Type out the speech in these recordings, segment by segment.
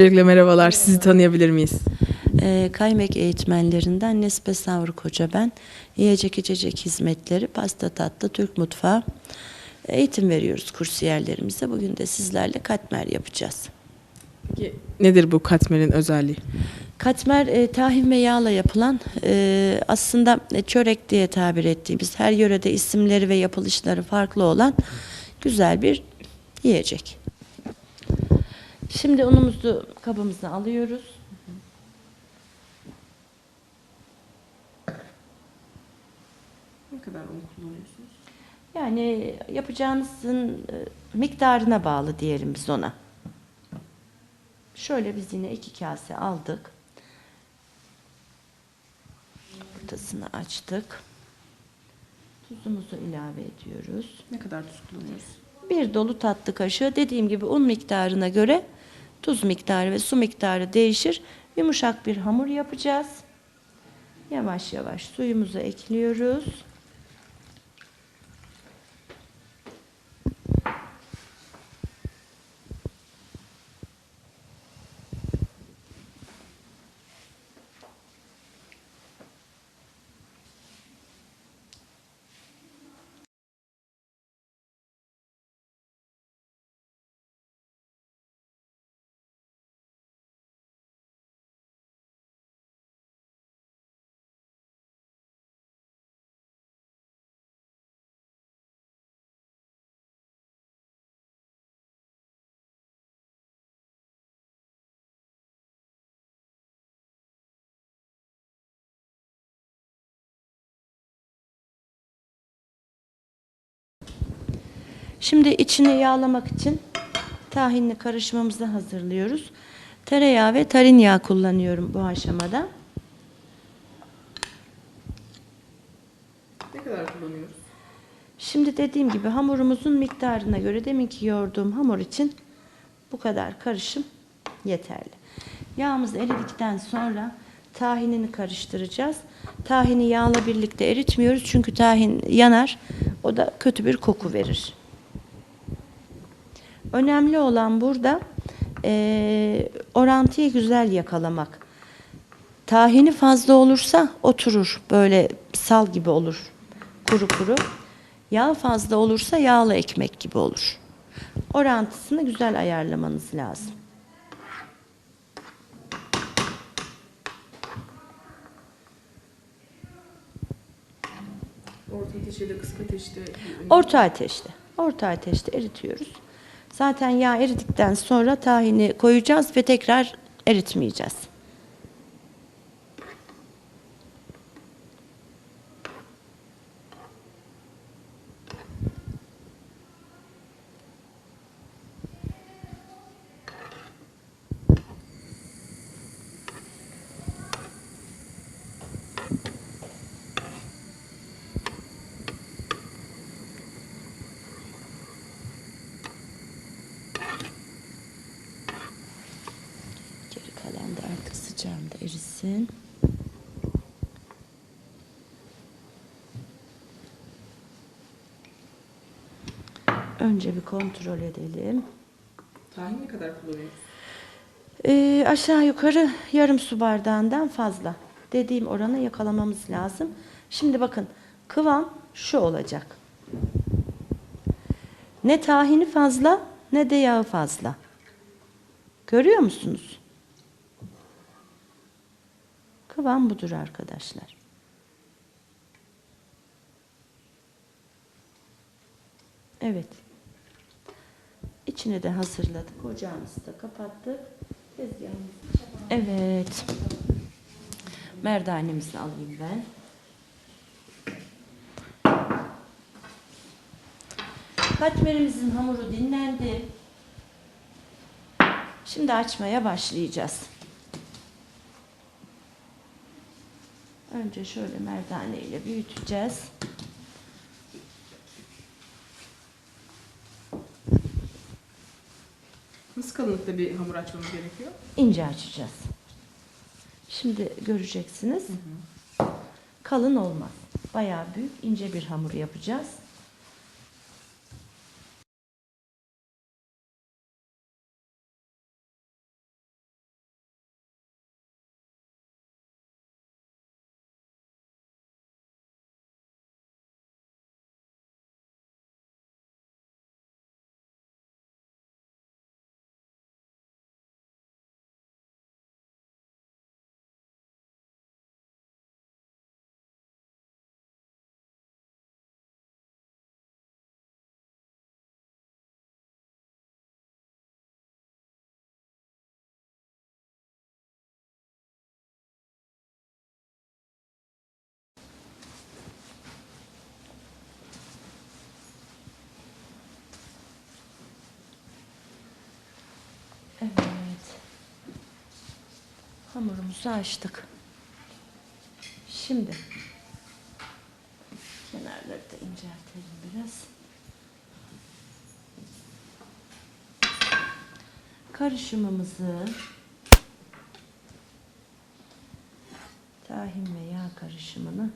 Öncelikle merhabalar, sizi tanıyabilir miyiz? Ee, Kaymek eğitmenlerinden Nesbe Savruk Hoca ben. Yiyecek içecek hizmetleri, pasta tatlı, Türk mutfağı eğitim veriyoruz kursiyerlerimize. Bugün de sizlerle katmer yapacağız. Peki nedir bu katmerin özelliği? Katmer e, tahin ve yağla yapılan e, aslında e, çörek diye tabir ettiğimiz her yörede isimleri ve yapılışları farklı olan güzel bir yiyecek. Şimdi unumuzu kabımıza alıyoruz. Ne kadar un kullanıyorsunuz? Yani yapacağınızın e, miktarına bağlı diyelim biz ona. Şöyle biz yine iki kase aldık. Ortasını açtık. Tuzumuzu ilave ediyoruz. Ne kadar tuz kullanıyoruz? Bir dolu tatlı kaşığı dediğim gibi un miktarına göre tuz miktarı ve su miktarı değişir. Yumuşak bir hamur yapacağız. Yavaş yavaş suyumuzu ekliyoruz. Şimdi içini yağlamak için tahinli karışımımızı hazırlıyoruz. Tereyağı ve tarin yağı kullanıyorum bu aşamada. Ne kadar kullanıyoruz? Şimdi dediğim gibi hamurumuzun miktarına göre deminki yoğurduğum hamur için bu kadar karışım yeterli. Yağımız eridikten sonra tahinini karıştıracağız. Tahini yağla birlikte eritmiyoruz çünkü tahin yanar. O da kötü bir koku verir. Önemli olan burada eee orantıyı güzel yakalamak. Tahini fazla olursa oturur. Böyle sal gibi olur. Kuru kuru. Yağ fazla olursa yağlı ekmek gibi olur. Orantısını güzel ayarlamanız lazım. Orta ateşte kısık ateşte. Orta ateşte. Orta ateşte eritiyoruz. Zaten yağ eridikten sonra tahini koyacağız ve tekrar eritmeyeceğiz. Da artık sıcağında erisin. Önce bir kontrol edelim. Tahin ne kadar kullanıyoruz? Ee, aşağı yukarı yarım su bardağından fazla. Dediğim oranı yakalamamız lazım. Şimdi bakın kıvam şu olacak. Ne tahini fazla ne de yağı fazla. Görüyor musunuz? Kıvam budur arkadaşlar. Evet. İçini de hazırladık. Ocağımızı da kapattık. Evet. Merdanemizi alayım ben. Katmerimizin hamuru dinlendi. Şimdi açmaya başlayacağız. Önce şöyle merdane ile büyüteceğiz. Nasıl kalınlıkta bir hamur açmamız gerekiyor? İnce açacağız. Şimdi göreceksiniz. Kalın olmaz. Bayağı büyük, ince bir hamur yapacağız. Hamurumuzu açtık. Şimdi kenarları da inceltelim biraz. Karışımımızı tahin ve yağ karışımını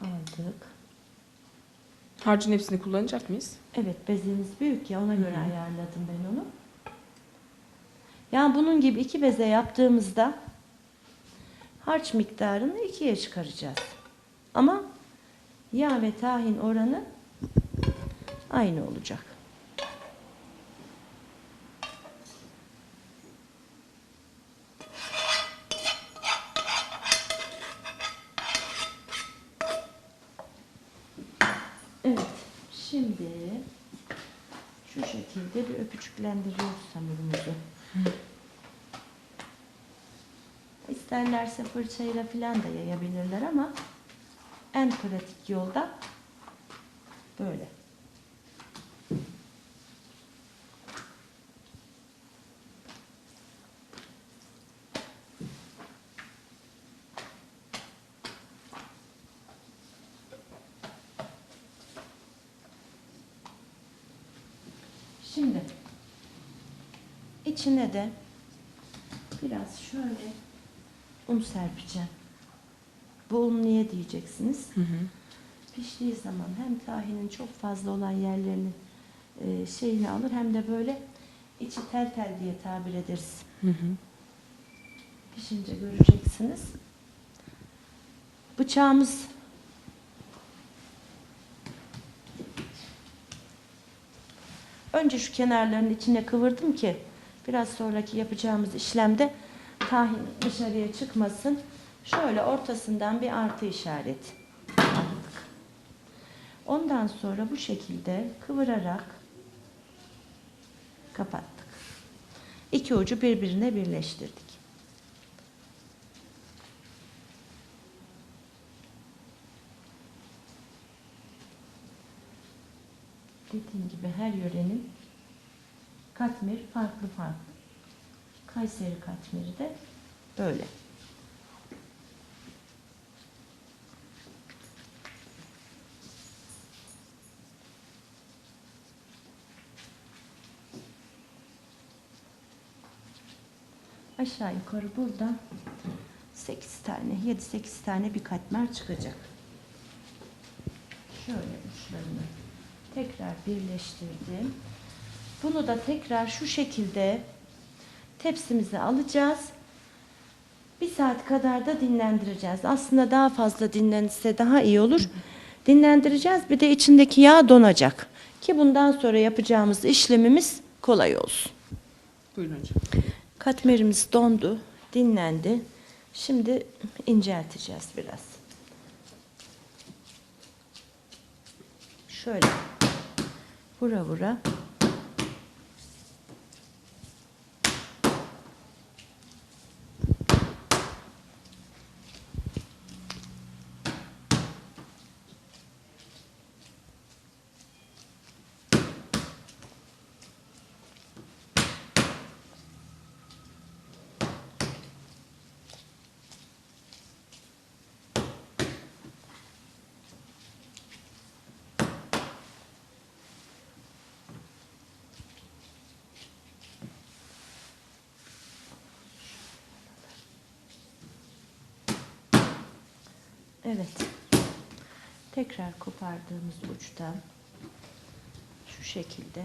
aldık. Harcın hepsini kullanacak mıyız? Evet bezemiz büyük ya ona göre ayarladım ben onu. Yani bunun gibi iki beze yaptığımızda harç miktarını ikiye çıkaracağız. Ama yağ ve tahin oranı aynı olacak. Evet. Şimdi şu şekilde bir öpücüklendiriyoruz hamurumuzu. İsterlerse fırçayla falan da yayabilirler ama en pratik yolda böyle. Şimdi içine de biraz şöyle un serpeceğim. Bu un niye diyeceksiniz? Hı hı. Piştiği zaman hem tahinin çok fazla olan yerlerini e, şeyini alır hem de böyle içi tel tel diye tabir ederiz. Hı hı. Pişince göreceksiniz. Bıçağımız önce şu kenarlarının içine kıvırdım ki biraz sonraki yapacağımız işlemde tahin dışarıya çıkmasın. Şöyle ortasından bir artı işaret attık. Ondan sonra bu şekilde kıvırarak kapattık. İki ucu birbirine birleştirdik. Dediğim gibi her yörenin katmeri farklı farklı. Kayseri katmeri de böyle. Aşağı yukarı burada 8 tane, 7-8 tane bir katmer çıkacak. Şöyle uçlarını tekrar birleştirdim. Bunu da tekrar şu şekilde tepsimize alacağız. Bir saat kadar da dinlendireceğiz. Aslında daha fazla dinlenirse daha iyi olur. Dinlendireceğiz. Bir de içindeki yağ donacak. Ki bundan sonra yapacağımız işlemimiz kolay olsun. Buyurun hocam. Katmerimiz dondu, dinlendi. Şimdi incelteceğiz biraz. Şöyle vura vura Evet. Tekrar kopardığımız uçtan şu şekilde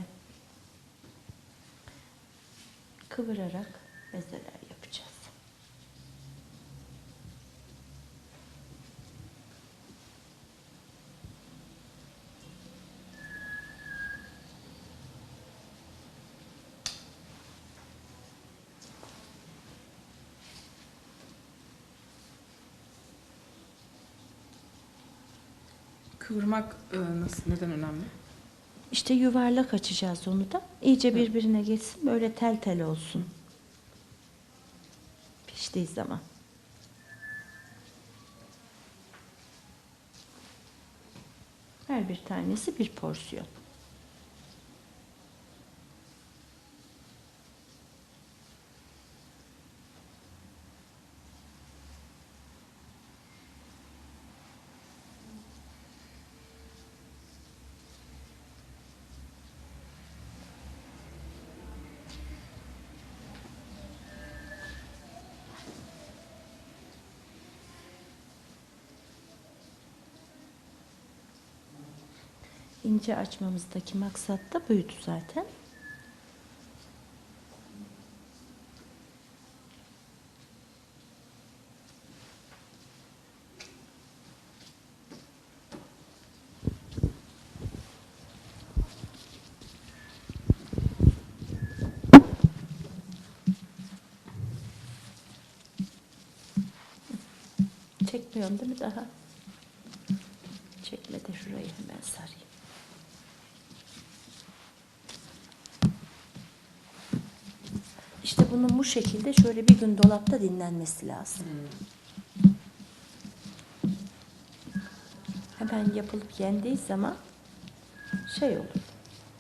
kıvırarak bezeler yapacağız. Kıvırmak e, nasıl, neden önemli? İşte yuvarlak açacağız onu da. İyice birbirine geçsin. Böyle tel tel olsun. Piştiği zaman. Her bir tanesi bir porsiyon. İnce açmamızdaki maksat da buydu zaten. Çekmiyorum değil mi daha? Çekme de şurayı hemen sarayım. İşte bunun bu şekilde şöyle bir gün dolapta dinlenmesi lazım. Hemen yapılıp yendiği zaman şey olur.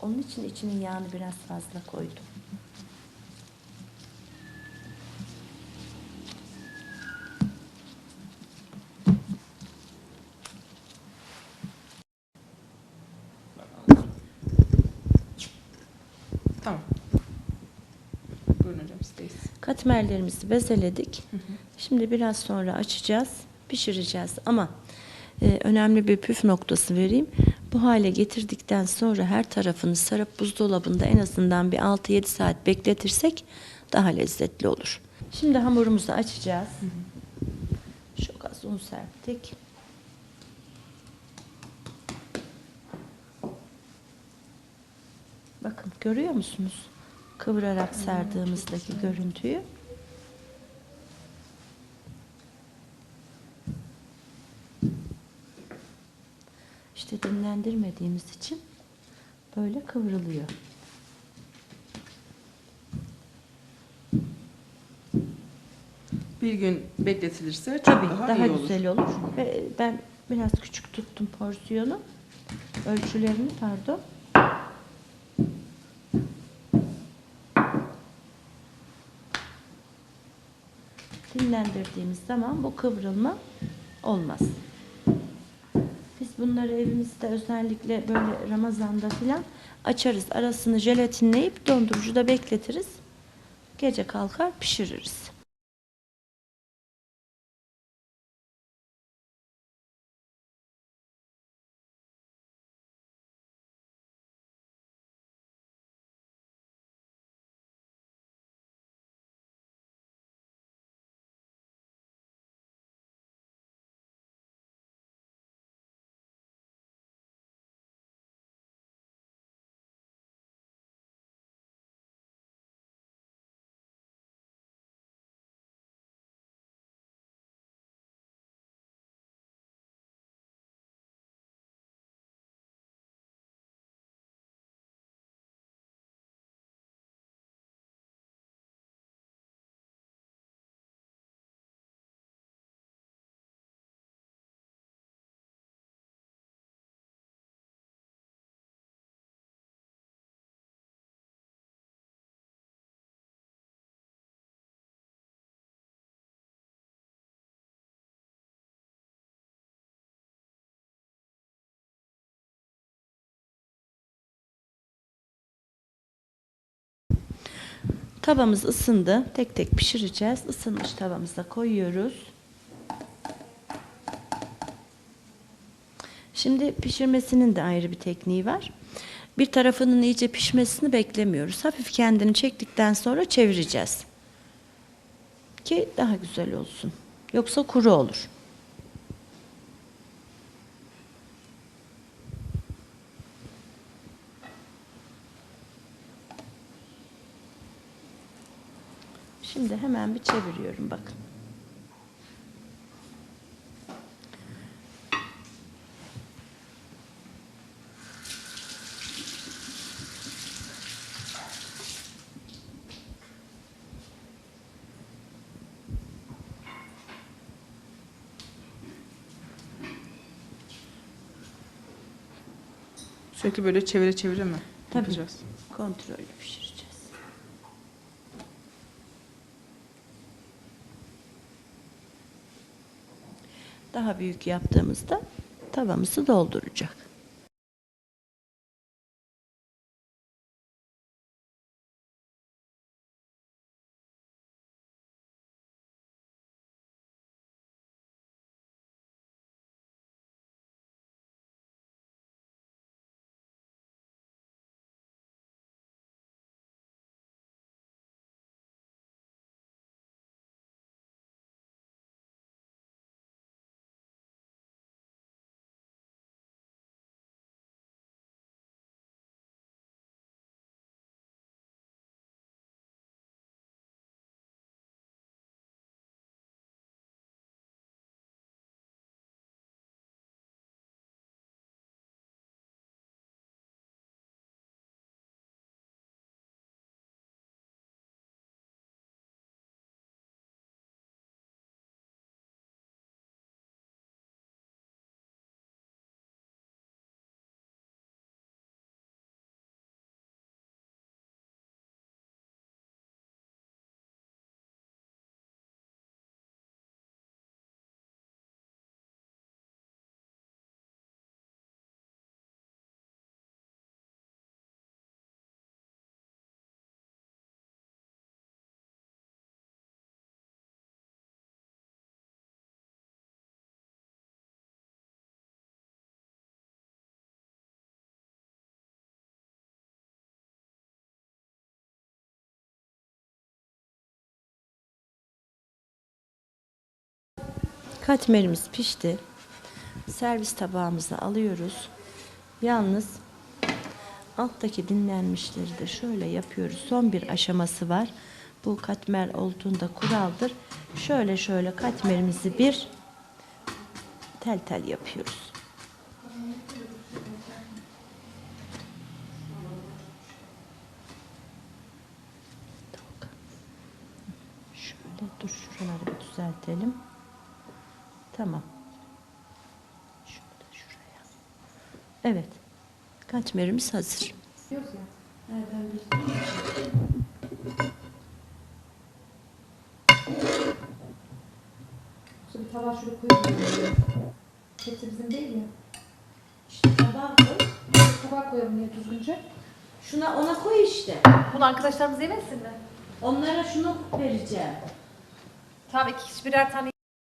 Onun için içinin yağını biraz fazla koydum. Tamam. Sizdeyiz. Katmerlerimizi bezeledik. Şimdi biraz sonra açacağız, pişireceğiz. Ama e, önemli bir püf noktası vereyim. Bu hale getirdikten sonra her tarafını sarıp buzdolabında en azından bir 6-7 saat bekletirsek daha lezzetli olur. Şimdi hamurumuzu açacağız. Çok az un serptik. Bakın görüyor musunuz? Kıvırarak sardığımızdaki görüntüyü. İşte dinlendirmediğimiz için böyle kıvrılıyor. Bir gün bekletilirse çok Tabii daha, daha, iyi olur. güzel olur. Ve ben biraz küçük tuttum porsiyonu. Ölçülerini pardon. Dinlendirdiğimiz zaman bu kıvrılma olmaz. Biz bunları evimizde özellikle böyle Ramazan'da filan açarız. Arasını jelatinleyip dondurucuda bekletiriz. Gece kalkar pişiririz. Tavamız ısındı. Tek tek pişireceğiz. Isınmış tavamıza koyuyoruz. Şimdi pişirmesinin de ayrı bir tekniği var. Bir tarafının iyice pişmesini beklemiyoruz. Hafif kendini çektikten sonra çevireceğiz. Ki daha güzel olsun. Yoksa kuru olur. Şimdi hemen bir çeviriyorum bakın. Sürekli böyle çevire çevire mi Tabii. yapacağız? Kontrollü pişireceğiz. Daha büyük yaptığımızda tavamızı dolduracak. Katmerimiz pişti. Servis tabağımıza alıyoruz. Yalnız alttaki dinlenmişleri de şöyle yapıyoruz. Son bir aşaması var. Bu katmer olduğunda kuraldır. Şöyle şöyle katmerimizi bir tel tel yapıyoruz. Şöyle dur şuraları bir düzeltelim. Tamam. Şunu da şuraya. Evet. Katmerimiz hazır. Nereden bileyim? Şu bir tava şuraya koyalım. Hepsi bizim değil mi? İşte tabağa koy. Tabağa koyalım ya düzgünce. Şuna ona koy işte. Bunu arkadaşlarımız yemesin mi? Onlara şunu vereceğim. Tamam iki kişi birer tane